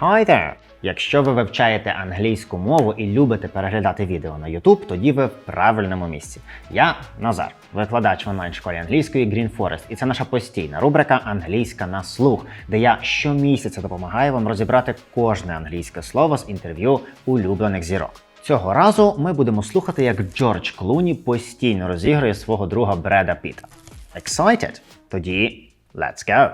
Hi there! Якщо ви вивчаєте англійську мову і любите переглядати відео на YouTube, тоді ви в правильному місці. Я Назар, викладач в онлайн-школі англійської Green Forest, і це наша постійна рубрика Англійська на слух, де я щомісяця допомагаю вам розібрати кожне англійське слово з інтерв'ю улюблених зірок. Цього разу ми будемо слухати, як Джордж Клуні постійно розігрує свого друга Бреда Піта. Excited? Тоді let's go!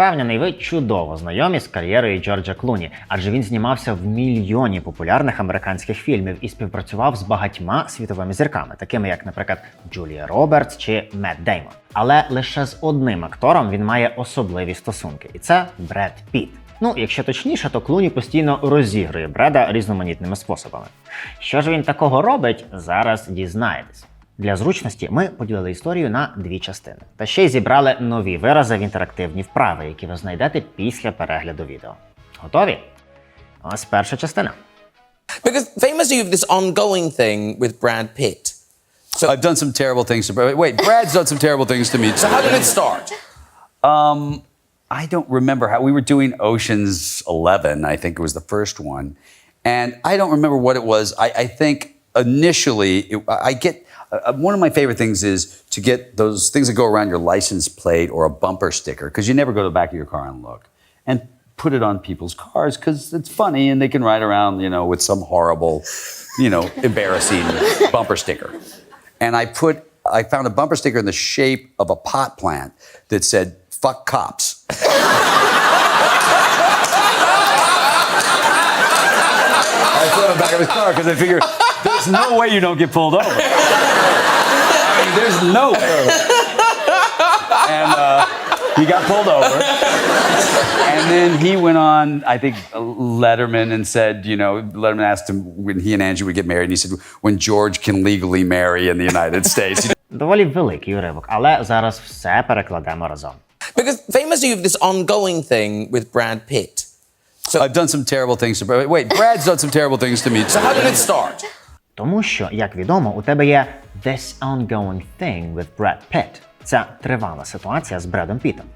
Впевнений, ви чудово знайомі з кар'єрою Джорджа Клуні, адже він знімався в мільйоні популярних американських фільмів і співпрацював з багатьма світовими зірками, такими як, наприклад, Джулія Робертс чи Мет Деймон. Але лише з одним актором він має особливі стосунки, і це Бред Піт. Ну, якщо точніше, то Клуні постійно розігрує Бреда різноманітними способами. Що ж він такого робить, зараз дізнаєтесь. Для зручності ми поділили історію на дві частини та ще й зібрали нові вирази в інтерактивні вправи, які ви знайдете після перегляду відео. Готові? Ось перша частина. Because famously, you have this ongoing thing with Brad Pitt. So, I've done some terrible things to Brad. Wait, Brad's done some terrible things to me. Too. so how did it start? Um, I don't remember how we were doing Ocean's Eleven. I think it was the first one, and I don't remember what it was. I, I think initially it, I get uh, one of my favorite things is to get those things that go around your license plate or a bumper sticker because you never go to the back of your car and look and put it on people's cars because it's funny and they can ride around you know with some horrible you know embarrassing bumper sticker and I put I found a bumper sticker in the shape of a pot plant that said "fuck cops." I put it on the back of his car because I figure there's no way you don't get pulled over I mean, there's no way. And uh, he got pulled over. And then he went on, I think, Letterman and said, you know, Letterman asked him when he and Angie would get married, and he said, when George can legally marry in the United States. Доволі великий уривок, але зараз все перекладемо разом. Because famously, you have this ongoing thing with Brad Pitt. So, I've done some terrible things to Brad. Wait, Brad's done some terrible things to me. so how did it start? Тому що, як відомо, у тебе є this ongoing thing with Brad Pitt. Ця тривала ситуація з Бредом Пітом.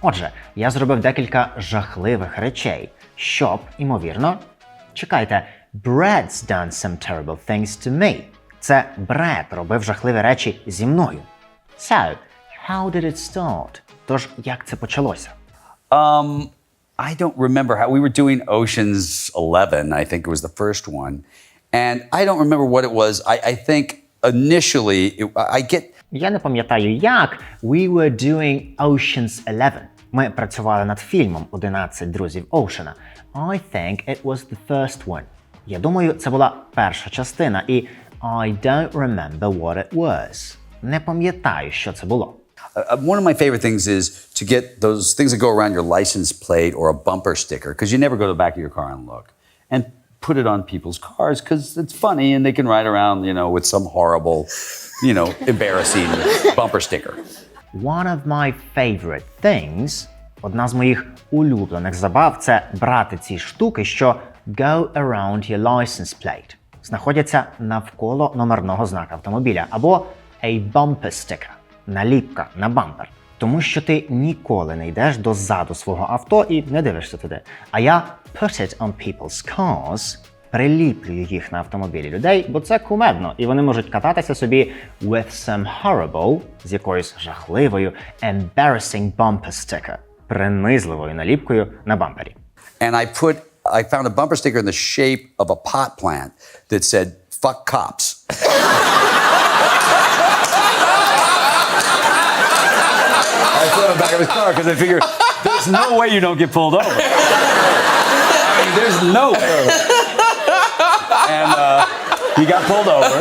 Отже, я зробив декілька жахливих речей, щоб, імовірно, чекайте, Brad's done some terrible things to me. Це Бред робив жахливі речі зі мною. So, how did it start? Тож, як це почалося? Um, I don't remember how we were doing Ocean's Eleven. I think it was the first one, and I don't remember what it was. I, I think initially it, I get Я не пам'ятаю як. We were doing Ocean's Eleven. Ми працювали над фільмом «11 друзів Оушена. I think it was the first one. Я думаю, це була перша частина, і I don't remember what it was. Не пам'ятаю, що це було. uh, one of my favorite things is to get those things that go around your license plate or a bumper sticker because you never go to the back of your car and look and put it on people's cars because it's funny and they can ride around you know with some horrible you know embarrassing bumper sticker. One of my favorite things, одна з моїх улюблених забав, це брати ці штуки, що go around your license plate. Знаходяться навколо номерного знака автомобіля, або a bumper sticker – наліпка на бампер. Тому що ти ніколи не йдеш до ззаду свого авто і не дивишся туди. А я put it on people's cars, приліплюю їх на автомобілі людей, бо це кумедно, і вони можуть кататися собі with some horrible, з якоюсь жахливою embarrassing bumper sticker, принизливою наліпкою на бампері. And I put I found a bumper sticker in the shape of a pot plant that said "fuck cops." I put it on the back of his car because I figure there's no way you don't get pulled over. I mean, there's no way. And uh, he got pulled over.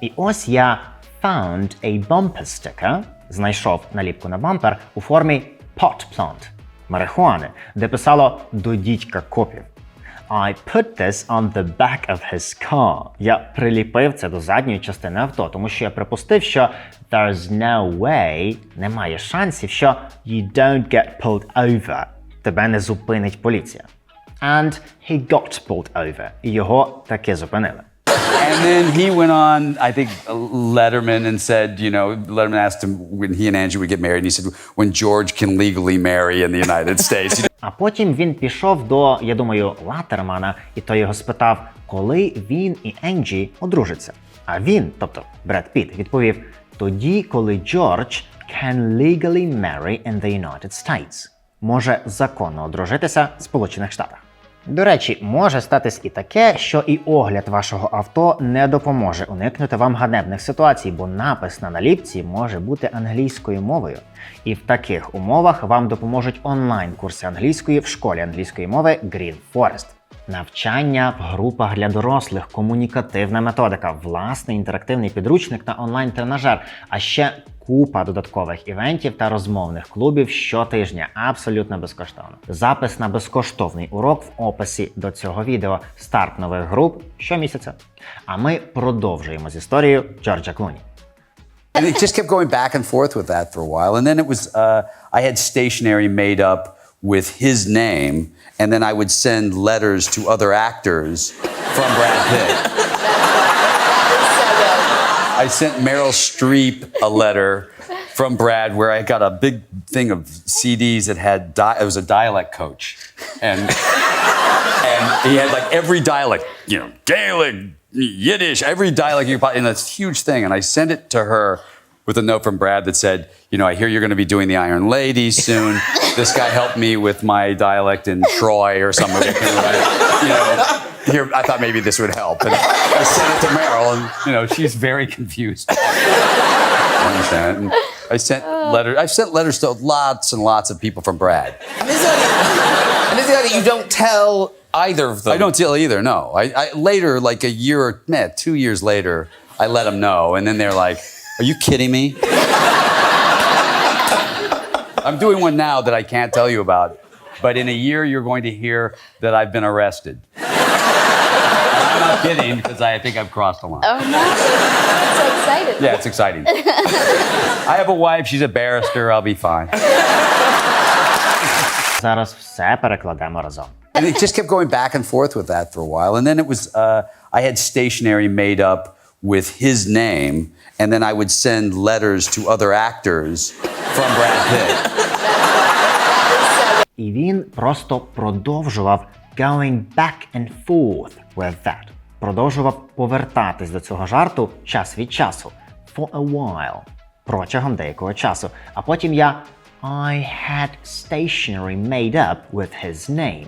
І ось я found a bumper sticker, знайшов наліпку на бампер у формі pot plant – марихуани, де писало до дідька копів. I put this on the back of his car. Я приліпив це до задньої частини авто, тому що я припустив, що there's no way, немає шансів, що you don't get pulled over. Тебе не зупинить поліція. And he got pulled over. І його таки зупинили. And then he went on, I think, Letterman and said, you know, Letterman asked him when he and Angie would get married. And he said, when George can legally marry in the United States. А потім він пішов до, я думаю, Латермана, і той його спитав, коли він і Енджі одружаться. А він, тобто Бред Піт, відповів: тоді, коли Джордж can legally marry in the United States. Може законно одружитися в Сполучених Штатах. До речі, може статись і таке, що і огляд вашого авто не допоможе уникнути вам ганебних ситуацій, бо напис на наліпці може бути англійською мовою. І в таких умовах вам допоможуть онлайн-курси англійської в школі англійської мови Green Forest. Навчання в групах для дорослих, комунікативна методика, власний інтерактивний підручник та онлайн-тренажер, а ще купа додаткових івентів та розмовних клубів щотижня, абсолютно безкоштовно. Запис на безкоштовний урок в описі до цього відео. Старт нових груп щомісяця. А ми продовжуємо з історією Джорджа Клуні. and it just kept going back and forth with that for a while. And then it was, uh, I had stationery made up with his name, and then I would send letters to other actors from Brad Pitt. I sent Meryl Streep a letter from Brad where I got a big thing of CDs that had, di- it was a dialect coach. And, and he had like every dialect, you know, Gaelic, Yiddish, every dialect you could, and this huge thing. And I sent it to her with a note from Brad that said, you know, I hear you're going to be doing the Iron Lady soon. This guy helped me with my dialect in Troy or something. you know, here I thought maybe this would help. And I sent it to Meryl, and you know, she's very confused. I understand. And I sent oh. letters. I sent letters to lots and lots of people from Brad. And this is like, and this you don't tell either of them. I don't tell either. No. I, I later, like a year or man, two years later, I let them know, and then they're like, "Are you kidding me?" I'm doing one now that I can't tell you about, but in a year you're going to hear that I've been arrested. And I'm not kidding because I think I've crossed the line. Oh no. so excited. Yeah, it's exciting. I have a wife. She's a barrister. I'll be fine. Зараз все перекладемо разом. and it just kept going back and forth with that for a while. And then it was, uh, I had stationery made up with his name, and then I would send letters to other actors from Brad Pitt. І він просто продовжував going back and forth with that. Продовжував повертатись до цього жарту час від часу. For a while. Протягом деякого часу. А потім я I had stationery made up with his name.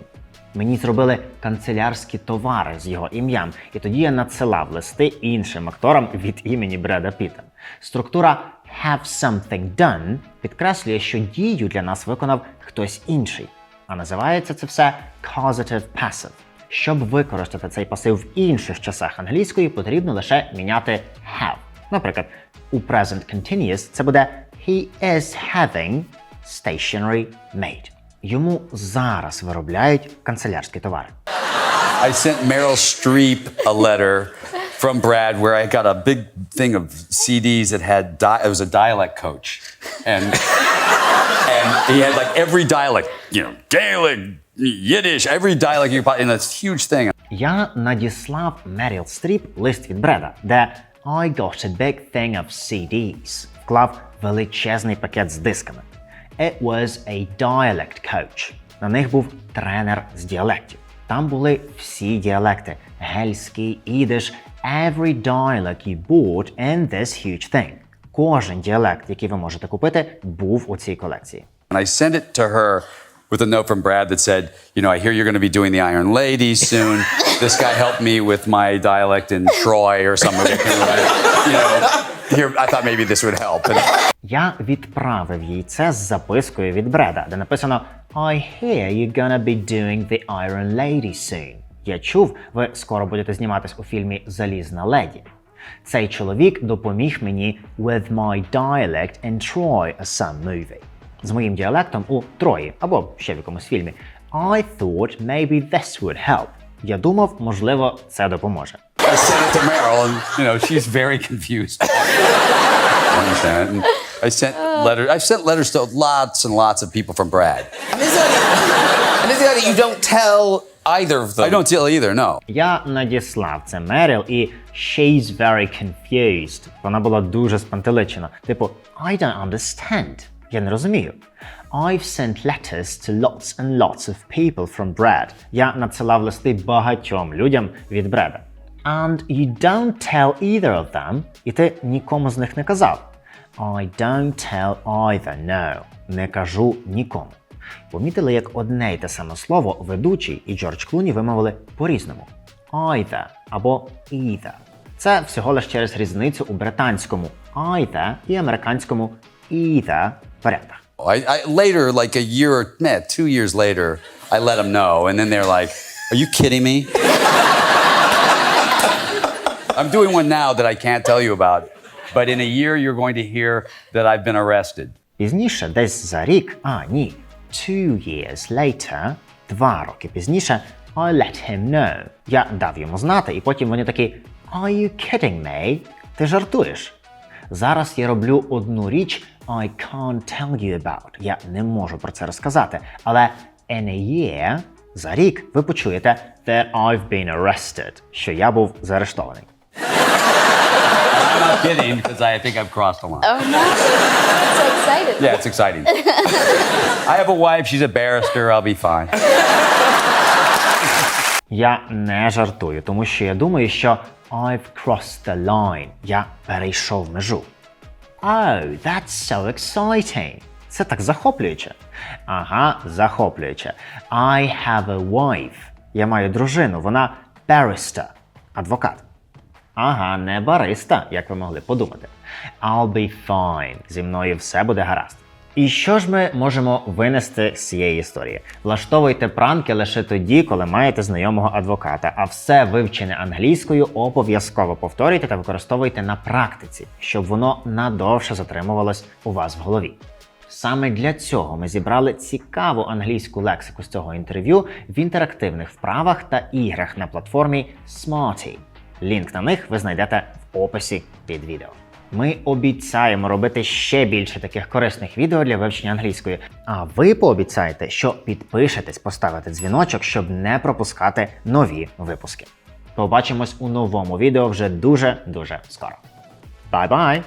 Мені зробили канцелярські товари з його ім'ям, і тоді я надсилав листи іншим акторам від імені Бреда Піта. Структура have something done підкреслює, що дію для нас виконав хтось інший. А називається це все causative passive. Щоб використати цей пасив в інших часах англійської, потрібно лише міняти have. Наприклад, у present continuous це буде he is having stationery made. Йому зараз виробляють канцелярські товари. I sent Meryl Streep a letter from Brad where I got a big thing of CDs that had, di- it was a dialect coach. And, and he had like every dialect, you know, Gaelic, Yiddish, every dialect you could, and this huge thing. Я надіслав Меріл Стріп лист від Бреда, де I got a big thing of CDs. Вклав величезний пакет з дисками. It was a dialect coach. На них був тренер з діалектів. Там були всі діалекти: гельський, ідиш, every dialect you bought in this huge thing. Кожен діалект, який ви можете купити, був у цій колекції. And I sent it to her with a note from Brad that said, you know, I hear you're going to be doing the Iron Lady soon. this guy helped me with my dialect in Troy or something. you know, here, I thought. Я відправив їй це з запискою від Бреда, де написано I hear you're gonna be doing the Iron Lady soon. Я чув, ви скоро будете зніматись у фільмі Залізна леді. Цей чоловік допоміг мені with my dialect in Troy, a some movie. З моїм діалектом у Трої або ще в якомусь фільмі. I thought maybe this would help. Я думав, можливо, це допоможе. I sent it to Meryl, and you know, she's very confused. I understand. And I sent letters. I've sent letters to lots and lots of people from Brad. And is it and is it you don't tell either of them? I don't tell either. No. Я надіслав це Меріл, і she's very confused. Вона була дуже спантеличена. Типу, I don't understand. Я не розумію. I've sent letters to lots and lots of people from Brad. Я надсилав листи багатьом людям від Бреда. And you don't tell either of them. І ти нікому з них не казав. I don't tell either, no. Не кажу нікому. Помітили, як одне й те саме слово ведучий і Джордж Клуні вимовили по-різному. Either або either. Це всього лише через різницю у британському either і американському either варіантах. I, I later, like a year or two years later, I let them know, and then they're like, "Are you kidding me?" I'm doing one now that I can't tell you about, but in a year you're going to hear that I've been arrested. Пізніше, десь за рік, а ні, two years later, два роки пізніше, I let him know. Я дав йому знати, і потім вони такі Are you kidding me? Ти жартуєш? Зараз я роблю одну річ I can't tell you about. Я не можу про це розказати. Але in a year, за рік, ви почуєте that I've been arrested, що я був заарештований. I'm not kidding because I think I've crossed the line. Oh no. so excited. Yeah, it's exciting. I have a wife. She's a barrister. I'll be fine. Я не жартую, тому що я думаю, що I've crossed the line. Я перейшов межу. Oh, that's so exciting. Це так захоплююче. Ага, захоплююче. I have a wife. Я маю дружину. Вона barrister. Адвокат. Ага, не бариста, як ви могли подумати. I'll be fine. Зі мною все буде гаразд. І що ж ми можемо винести з цієї історії? Влаштовуйте пранки лише тоді, коли маєте знайомого адвоката, а все вивчене англійською обов'язково повторюйте та використовуйте на практиці, щоб воно надовше затримувалось у вас в голові. Саме для цього ми зібрали цікаву англійську лексику з цього інтерв'ю в інтерактивних вправах та іграх на платформі Smarty. Лінк на них ви знайдете в описі під відео. Ми обіцяємо робити ще більше таких корисних відео для вивчення англійської. А ви пообіцяєте, що підпишетесь, поставите дзвіночок, щоб не пропускати нові випуски. Побачимось у новому відео вже дуже дуже скоро. Бай-бай!